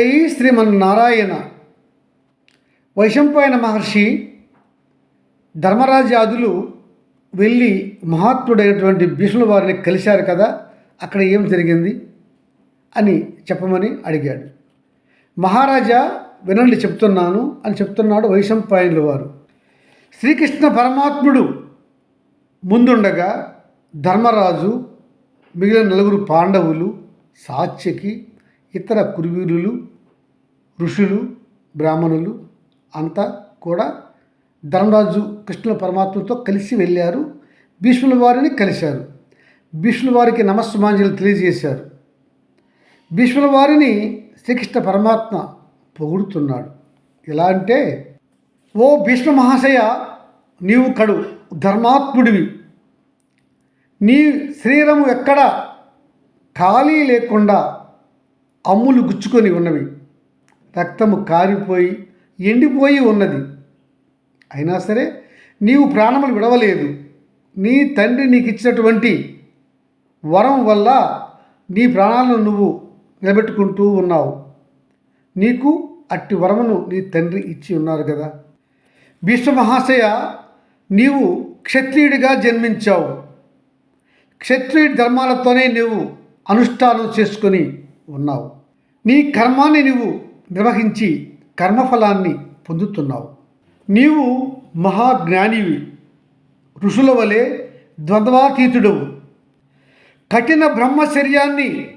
జై శ్రీమన్నారాయణ వైశంపాయన మహర్షి ధర్మరాజాదులు వెళ్ళి మహాత్ముడైనటువంటి భీష్ముల వారిని కలిశారు కదా అక్కడ ఏం జరిగింది అని చెప్పమని అడిగాడు. మహారాజా వినండి చెప్తున్నాను అని చెప్తున్నాడు వైశంపాయనుల వారు. శ్రీకృష్ణ పరమాత్ముడు ముందుండగా ధర్మరాజు మిగిలిన నలుగురు పాండవులు సాత్యకి ఇతర కురువీరులు ఋషులు బ్రాహ్మణులు అంతా కూడా ధర్మరాజు కృష్ణుల పరమాత్మతో కలిసి వెళ్ళారు. భీష్ముల వారిని కలిశారు. భీష్ముల వారికి నమస్సుమాంజలు తెలియజేశారు. భీష్ముల వారిని శ్రీకృష్ణ పరమాత్మ పొగుడుతున్నాడు. ఎలా అంటే ఓ భీష్మ మహాశయ నీవు కడు ధర్మాత్ముడివి. నీ శరీరము ఎక్కడ ఖాళీ లేకుండా అమ్ములు గుచ్చుకొని ఉన్నవి. రక్తము కారిపోయి ఎండిపోయి ఉన్నది. అయినా సరే నీవు ప్రాణములు విడవలేదు. నీ తండ్రి నీకు ఇచ్చినటువంటి వరం వల్ల నీ ప్రాణాలను నువ్వు నిలబెట్టుకుంటూ ఉన్నావు. నీకు అట్టి వరమును నీ తండ్రి ఇచ్చి ఉన్నారు కదా. భీష్మ మహాశయ నీవు క్షత్రియుడిగా జన్మించావు. క్షత్రియుడి ధర్మాలతోనే నువ్వు అనుష్ఠానం చేసుకొని ఉన్నావు. నీ కర్మాన్ని నువ్వు నిర్వహించి కర్మఫలాన్ని పొందుతున్నావు. నీవు మహాజ్ఞానివి ఋషుల వలె ద్వంద్వాతీతుడవు. కఠిన బ్రహ్మచర్యాన్ని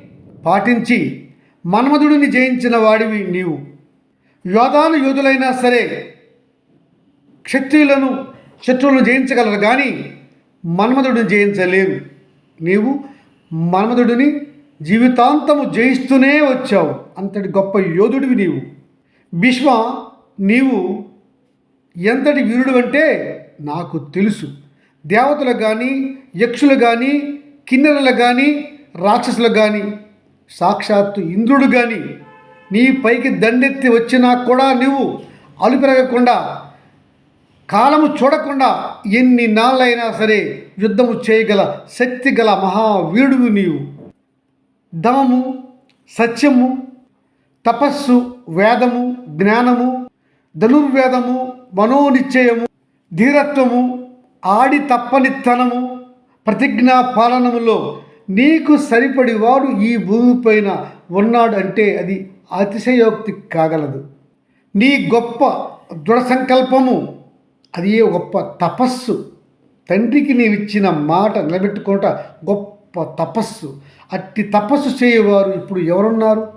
పాటించి మన్మధుడిని జయించిన వాడివి నీవు. యోధాను యోధులైనా సరే క్షత్రియులను శత్రువులను జయించగలరు కానీ మన్మధుడిని జయించలేరు నీవు మన్మధుడిని జీవితాంతము జయిస్తూనే వచ్చావు. అంతటి గొప్ప యోధుడివి నీవు. భీష్మ నీవు ఎంతటి వీరుడు అంటే నాకు తెలుసు. దేవతలు కానీ యక్షులు కానీ కిన్నెరలు కానీ రాక్షసులు కానీ సాక్షాత్తు ఇంద్రుడు కానీ నీ పైకి దండెత్తి వచ్చినా కూడా నువ్వు అలుపెరగకుండా కాలము చూడకుండా ఎన్ని నాళ్ళైనా సరే యుద్ధము చేయగల శక్తి గల మహావీరుడు నీవు. దమము సత్యము తపస్సు వేదము జ్ఞానము ధనుర్వేదము మనోనిశ్చయము ధీరత్వము ఆడి తప్పనితనము ప్రతిజ్ఞా పాలనములో నీకు సరిపడి వాడు ఈ భూమిపైన ఉన్నాడు అంటే అది అతిశయోక్తి కాగలదు. నీ గొప్ప దృఢ సంకల్పము అది గొప్ప తపస్సు? తండ్రికి నీవిచ్చిన మాట నిలబెట్టుకోట గొప్ప తపస్సు. అట్టి తపస్సు చేయవారు ఇప్పుడు ఎవరున్నారు?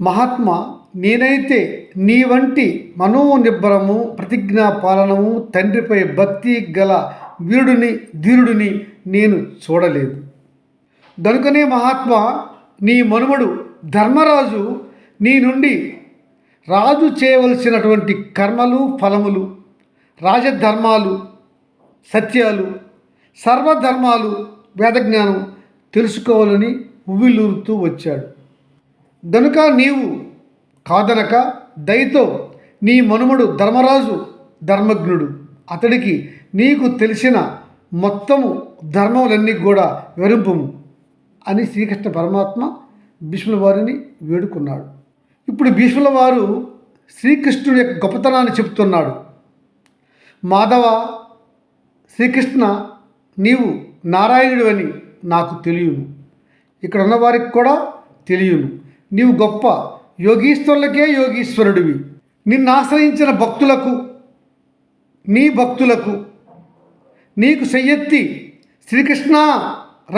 మహాత్మా నేనైతే నీ వంటి మనోనిబ్బరము ప్రతిజ్ఞా పాలనము తండ్రిపై భక్తి గల వీరుడిని ధీరుడిని నేను చూడలేదు. గనుకనే మహాత్మా నీ మనుమడు ధర్మరాజు నీ నుండి రాజు చేయవలసినటువంటి కర్మలు ఫలములు రాజధర్మాలు సత్యాలు సర్వధర్మాలు వేదజ్ఞానం తెలుసుకోవాలని ఉవ్విలూరుతూ వచ్చాడు. గనుక నీవు కాదనక దయతో నీ మనుమడు ధర్మరాజు ధర్మజ్ఞుడు. అతడికి నీకు తెలిసిన మొత్తము ధర్మములన్నీ కూడా వివరింపము అని శ్రీకృష్ణ పరమాత్మ భీష్ముల వారిని వేడుకున్నాడు. ఇప్పుడు భీష్ముల వారు శ్రీకృష్ణుడి యొక్క గొప్పతనాన్ని చెప్తున్నాడు మాధవ శ్రీకృష్ణ నీవు నారాయణుడు అని నాకు తెలియను. ఇక్కడ ఉన్న వారికి కూడా తెలియను. నీవు గొప్ప యోగీశ్వరులకే యోగీశ్వరుడివి. నిన్ను ఆశ్రయించిన భక్తులకు నీ భక్తులకు నీకు చెయ్యెత్తి శ్రీకృష్ణ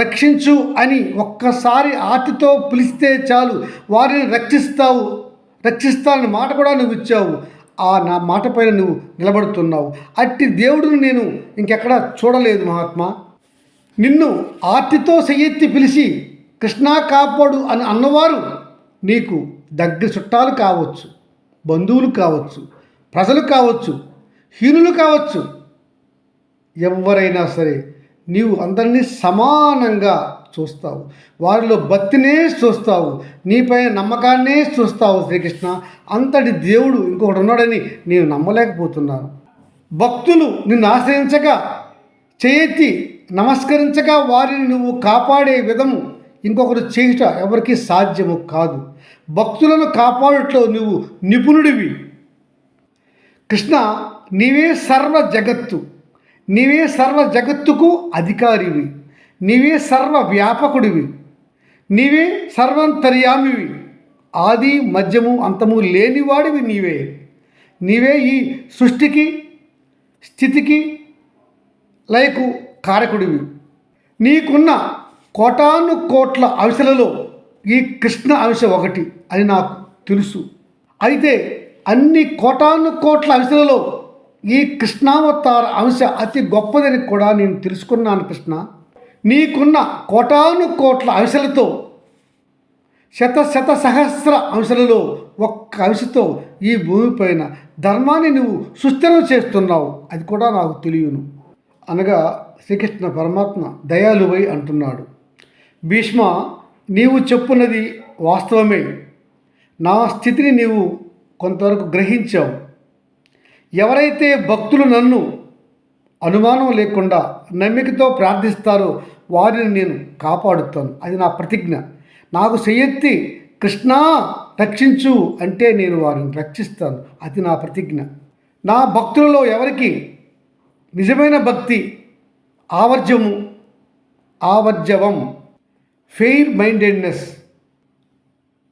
రక్షించు అని ఒక్కసారి ఆర్తితో పిలిస్తే చాలు. వారిని రక్షిస్తావు రక్షిస్తానని మాట కూడా నువ్వు ఇచ్చావు. ఆ నా మాట పైన నువ్వు నిలబడుతున్నావు. అట్టి దేవుడిని నేను ఇంకెక్కడా చూడలేదు మహాత్మా. నిన్ను ఆర్తితో చెయ్యెత్తి పిలిచి కృష్ణా కాపాడు అని అన్నవారు నీకు దగ్గర చుట్టాలు కావచ్చు బంధువులు కావచ్చు ప్రజలు కావచ్చు హీనులు కావచ్చు. ఎవరైనా సరే నీవు అందరినీ సమానంగా చూస్తావు. వారిలో భక్తినే చూస్తావు నీపైన నమ్మకాన్నే చూస్తావు శ్రీకృష్ణ. అంతటి దేవుడు ఇంకొకటి ఉన్నాడని నేను నమ్మలేకపోతున్నాను. భక్తులు నిన్ను ఆశ్రయించగా చేయెత్తి నమస్కరించగా వారిని నువ్వు కాపాడే విధము ఇంకొకరు చేయుట ఎవరికీ సాధ్యము కాదు. భక్తులను కాపాడుట్లో నువ్వు నిపుణుడివి. కృష్ణ నీవే సర్వ జగత్తు. నీవే సర్వ జగత్తుకు అధికారివి. నీవే సర్వ వ్యాపకుడివి. నీవే సర్వంతర్యామివి. ఆది మధ్యము అంతము లేనివాడివి నీవే. నీవే ఈ సృష్టికి స్థితికి లైకు కారకుడివి. నీకున్న కోటాను కోట్ల అంశాలలో ఈ కృష్ణ అవిశ ఒకటి అని నాకు తెలుసు. అయితే అన్ని కోటాను కోట్ల అవిశలలో ఈ కృష్ణావతార అంశ అతి గొప్పదని కూడా నేను తెలుసుకున్నాను కృష్ణ. నీకున్న కోటాను కోట్ల అంశలతో శత శత సహస్ర అంశలలో ఒక్క అంశతో ఈ భూమిపైన ధర్మాన్ని నువ్వు సుస్థిరం చేస్తున్నావు. అది కూడా నాకు తెలియను. అనగా శ్రీకృష్ణ పరమాత్మ దయాలువై అంటున్నాడు. భీష్మ నీవు చెప్పున్నది వాస్తవమే. నా స్థితిని నీవు కొంతవరకు గ్రహించావు. ఎవరైతే భక్తులు నన్ను అనుమానం లేకుండా నమ్మికతో ప్రార్థిస్తారో వారిని నేను కాపాడుతాను. అది నా ప్రతిజ్ఞ. నాకు చెయ్యెత్తి కృష్ణా రక్షించు అంటే నేను వారిని రక్షిస్తాను. అది నా ప్రతిజ్ఞ. నా భక్తులలో ఎవరికి నిజమైన భక్తి ఆవర్జము ఆవర్జవం ఫెయిర్ మైండెడ్నెస్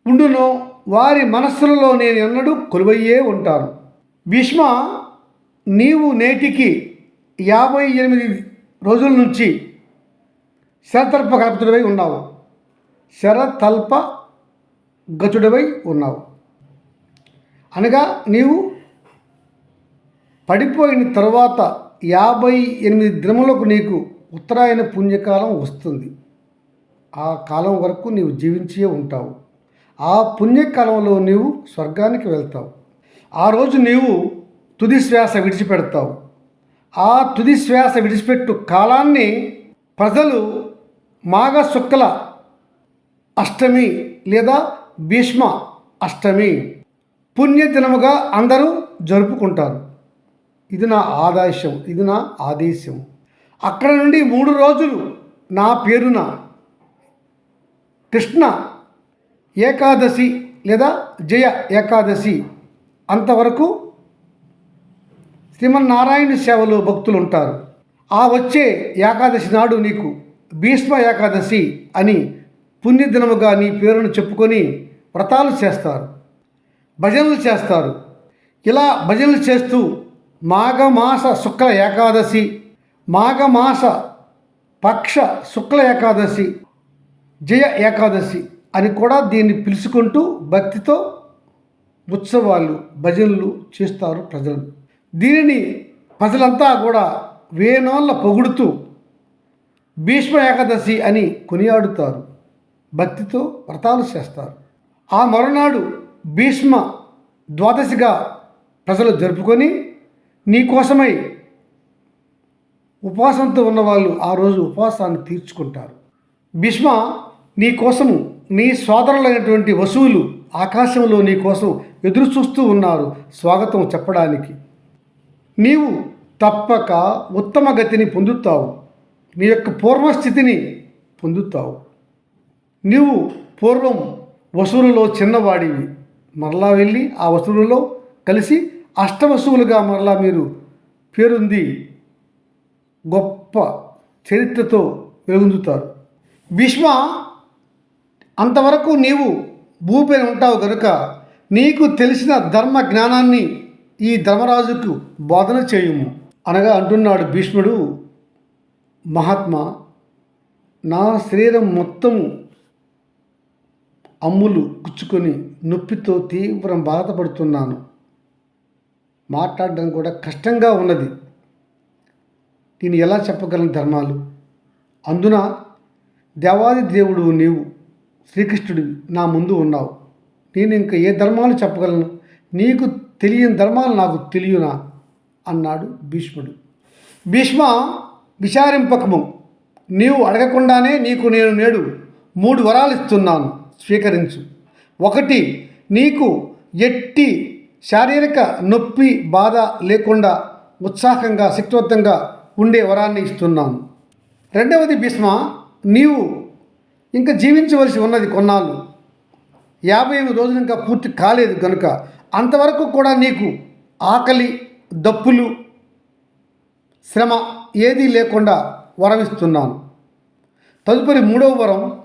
ఉండునో వారి మనస్సులలో నేను ఎన్నడూ కొలువయ్యే ఉంటాను. భీష్మ నీవు నేటికి యాభై ఎనిమిది రోజుల నుంచి శరతల్ప కల్పితుడివై ఉన్నావు. శరతల్ప గతుడివై ఉన్నావు. అనగా నీవు పడిపోయిన తర్వాత యాభై ఎనిమిది దినములకు నీకు ఉత్తరాయణ పుణ్యకాలం వస్తుంది. ఆ కాలం వరకు నీవు జీవించే ఉంటావు. ఆ పుణ్యకాలంలో నీవు స్వర్గానికి వెళ్తావు. ఆ రోజు నీవు తుది శ్వాస విడిచిపెడతావు. ఆ తుది శ్వాస విడిచిపెట్టు కాలాన్ని ప్రజలు మాఘ శుక్ల అష్టమి లేదా భీష్మ అష్టమి పుణ్యదినముగా అందరూ జరుపుకుంటారు. ఇది నా ఆదేశం ఇది నా ఆదేశం. అక్కడ నుండి మూడు రోజులు నా పేరున కృష్ణ ఏకాదశి లేదా జయ ఏకాదశి అంతవరకు శ్రీమన్నారాయణ సేవలో భక్తులు ఉంటారు ఆ వచ్చే ఏకాదశి నాడు నీకు భీష్మ ఏకాదశి అని పుణ్యదినముగా నీ పేరును చెప్పుకొని వ్రతాలు చేస్తారు భజనలు చేస్తారు. ఇలా భజనలు చేస్తూ మాఘమాస శుక్ల ఏకాదశి. మాఘమాస పక్ష శుక్ల ఏకాదశి జయ ఏకాదశి అని కూడా దీన్ని పిలుచుకుంటూ భక్తితో ఉత్సవాలు భజనలు చేస్తారు ప్రజలు. దీనిని ప్రజలంతా కూడా వేనోళ్ళ పొగుడుతూ భీష్మ ఏకాదశి అని కొనియాడుతారు. భక్తితో వ్రతాలు చేస్తారు. ఆ మరునాడు భీష్మ ద్వాదశిగా ప్రజలు జరుపుకొని నీకోసమై ఉపవాసంతో ఉన్నవాళ్ళు ఆ రోజు ఉపవాసాన్ని తీర్చుకుంటారు. భీష్మ నీ కోసము నీ సోదరులైనటువంటి వసువులు ఆకాశంలో నీ కోసం ఎదురు చూస్తూ ఉన్నారు స్వాగతం చెప్పడానికి. నీవు తప్పక ఉత్తమ గతిని పొందుతావు. నీ యొక్క పూర్వస్థితిని పొందుతావు. నీవు పూర్వం వసూలులో చిన్నవాడివి. మరలా వెళ్ళి ఆ వసూలులో కలిసి అష్టవసువులుగా మరలా మీరు పేరుంది గొప్ప చరిత్రతో వెలుగొందుతారు. భీష్మ అంతవరకు నీవు భూపైన ఉంటావు కనుక నీకు తెలిసిన ధర్మ జ్ఞానాన్ని ఈ ధర్మరాజుకు బోధన చేయుము. అనగా అంటున్నాడు భీష్ముడు మహాత్మా నా శరీరం మొత్తము అమ్ములు గుచ్చుకొని నొప్పితో తీవ్రం బాధపడుతున్నాను. మాట్లాడడం కూడా కష్టంగా ఉన్నది. నేను ఎలా చెప్పగలను ధర్మాలు? అందున దేవాది దేవుడు నీవు శ్రీకృష్ణుడివి నా ముందు ఉన్నావు. నేను ఇంకా ఏ ధర్మాలు చెప్పగలను? నీకు తెలియని ధర్మాలు నాకు తెలియనా? అన్నాడు భీష్ముడు. భీష్మ విచారింపకము. నీవు అడగకుండానే నీకు నేను నేడు మూడు వరాలు ఇస్తున్నాను. స్వీకరించు. ఒకటి నీకు ఎట్టి శారీరక నొప్పి బాధ లేకుండా ఉత్సాహంగా శక్తివంతంగా ఉండే వరాన్ని ఇస్తున్నాను రెండవది భీష్మ నీవు ఇంకా జీవించవలసి ఉన్నది కొన్నాళ్ళు. యాభై ఎనిమిది రోజులు ఇంకా పూర్తి కాలేదు కనుక అంతవరకు కూడా నీకు ఆకలి దప్పులు శ్రమ ఏదీ లేకుండా వరమిస్తున్నాను. తదుపరి మూడవ వరం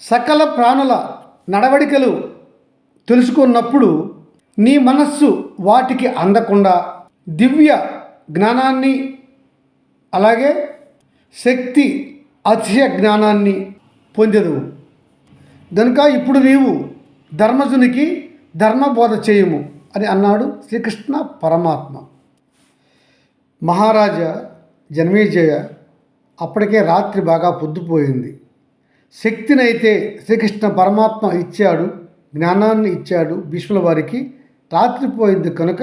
సకల ప్రాణుల నడవడికలు తెలుసుకున్నప్పుడు నీ మనస్సు వాటికి అందకుండా దివ్య జ్ఞానాన్ని అలాగే శక్తి అతిశయ జ్ఞానాన్ని పొందెదవు. కనుక ఇప్పుడు నీవు ధర్మజునికి ధర్మబోధ చేయము అని అన్నాడు శ్రీకృష్ణ పరమాత్మ. మహారాజా జన్మేజయ అప్పటికే రాత్రి బాగా పొద్దుపోయింది. శక్తినైతే శ్రీకృష్ణ పరమాత్మ ఇచ్చాడు జ్ఞానాన్ని ఇచ్చాడు భీష్ముల వారికి రాత్రి పోయింది కనుక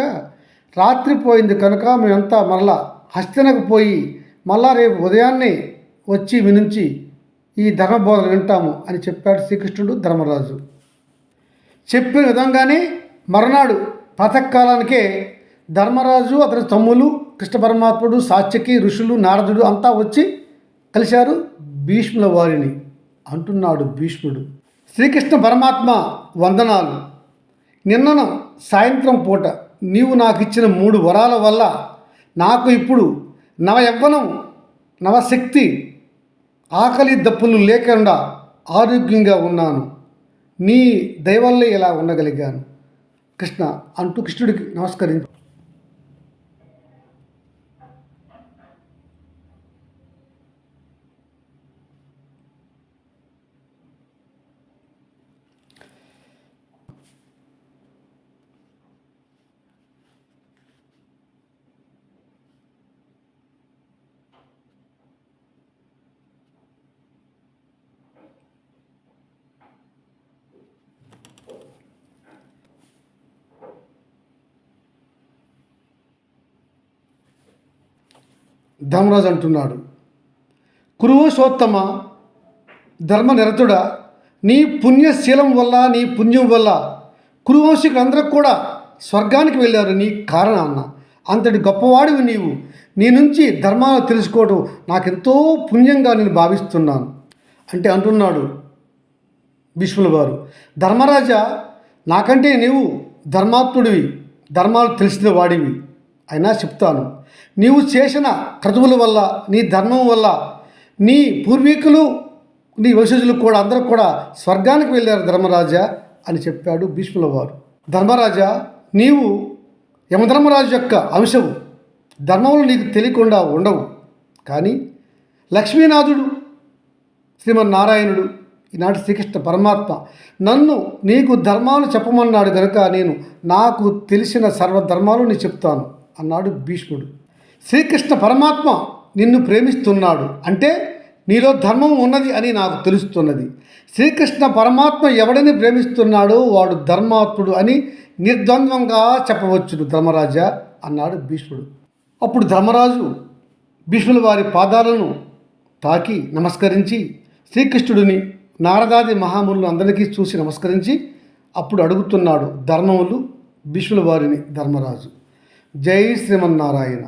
రాత్రి పోయింది కనుక మేమంతా మరలా హస్తినకు పోయి మళ్ళా రేపు ఉదయాన్నే వచ్చి వినించి ఈ ధర్మబోధన వింటాము అని చెప్పాడు శ్రీకృష్ణుడు ధర్మరాజు. చెప్పిన విధంగానే మరునాడు ప్రాతకాలానికే ధర్మరాజు అతని తమ్ములు కృష్ణ పరమాత్ముడు సాత్యకి ఋషులు నారదుడు అంతా వచ్చి కలిశారు భీష్ముల వారిని అంటున్నాడు భీష్ముడు. శ్రీకృష్ణ పరమాత్మ వందనాలు. నిన్న సాయంత్రం పూట నీవు నాకు ఇచ్చిన మూడు వరాల వల్ల నాకు ఇప్పుడు నవ యవ్వనం నవశక్తి ఆకలి దప్పులు లేకుండా ఆరోగ్యంగా ఉన్నాను. నీ దయవల్లే ఇలా ఉండగలిగాను. కృష్ణ అంటూ కృష్ణుడికి నమస్కరించు. ధర్మరాజు అంటున్నాడు. కురువశోత్తమ ధర్మనిరతుడ నీ పుణ్యశీలం వల్ల నీ పుణ్యం వల్ల కురువంశీకులందరూ కూడా స్వర్గానికి వెళ్ళారు నీ కారణాన్న. అంతటి గొప్పవాడివి నీవు. నీ నుంచి ధర్మాలు తెలుసుకోవడం నాకెంతో పుణ్యంగా నేను భావిస్తున్నాను. అంటే అంటున్నాడు భీష్ముల వారు ధర్మరాజా నాకంటే నీవు ధర్మాత్ముడివి ధర్మాలు తెలిసిన వాడివి. అయినా చెప్తాను. నీవు చేసిన క్రతువుల వల్ల నీ ధర్మం వల్ల నీ పూర్వీకులు నీ వంశజులు కూడా అందరూ కూడా స్వర్గానికి వెళ్ళారు ధర్మరాజా అని చెప్పాడు భీష్ముల వారు ధర్మరాజా నీవు యమధర్మరాజు యొక్క అంశం ధర్మములు నీకు తెలియకుండా ఉండవు. కానీ లక్ష్మీనాథుడు శ్రీమన్నారాయణుడు ఈనాటి శ్రీకృష్ణ పరమాత్మ నన్ను నీకు ధర్మాలు చెప్పమన్నాడు కనుక నేను నాకు తెలిసిన సర్వధర్మాలు నేను చెప్తాను. అన్నాడు భీష్ముడు. శ్రీకృష్ణ పరమాత్మ నిన్ను ప్రేమిస్తున్నాడు. అంటే నీలో ధర్మం ఉన్నది అని నాకు తెలుస్తున్నది. శ్రీకృష్ణ పరమాత్మ ఎవడిని ప్రేమిస్తున్నాడో వాడు ధర్మాత్ముడు అని నిర్ద్వంద్వంగా చెప్పవచ్చును ధర్మరాజ అన్నాడు భీష్ముడు. అప్పుడు ధర్మరాజు భీష్ముల వారి పాదాలను తాకి నమస్కరించి శ్రీకృష్ణుడిని నారదాది మహాములు అందరికీ చూసి నమస్కరించి అప్పుడు అడుగుతున్నాడు ధర్మములు భీష్ముల వారిని ధర్మరాజు. జై శ్రీమన్నారాయణ